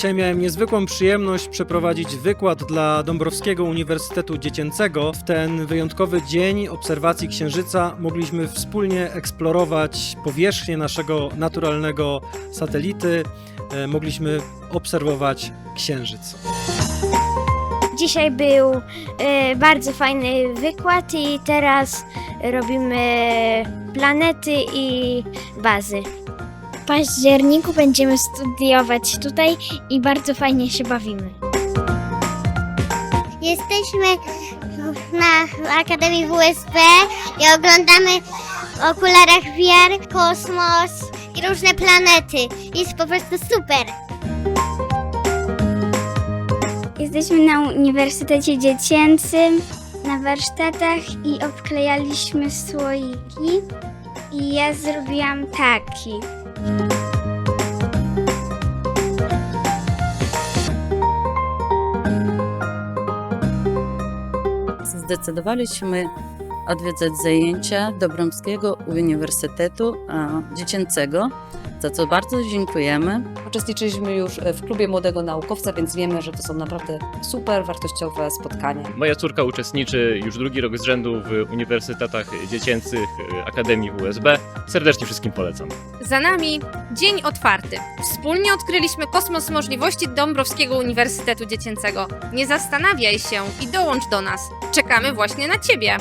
Dzisiaj miałem niezwykłą przyjemność przeprowadzić wykład dla Dąbrowskiego Uniwersytetu Dziecięcego. W ten wyjątkowy dzień obserwacji Księżyca mogliśmy wspólnie eksplorować powierzchnię naszego naturalnego satelity. E, Mogliśmy obserwować Księżyc. Dzisiaj był e, bardzo fajny wykład i teraz robimy planety i bazy. W październiku będziemy studiować tutaj i bardzo fajnie się bawimy. Jesteśmy na Akademii WSP i oglądamy w okularach VR kosmos i różne planety. Jest po prostu super. Jesteśmy na Uniwersytecie Dziecięcym na warsztatach i obklejaliśmy słoiki i ja zrobiłam taki. Zdecydowaliśmy odwiedzać zajęcia Dobromskiego Uniwersytetu Dziecięcego, za co bardzo dziękujemy. Uczestniczyliśmy już w klubie młodego naukowca, więc wiemy, że to są naprawdę super wartościowe spotkania. Moja córka uczestniczy już drugi rok z rzędu w uniwersytetach dziecięcych y, Akademii WSB. Serdecznie wszystkim polecam. Za nami dzień otwarty. Wspólnie odkryliśmy kosmos możliwości Dąbrowskiego Uniwersytetu Dziecięcego. Nie zastanawiaj się i dołącz do nas. Czekamy właśnie na Ciebie.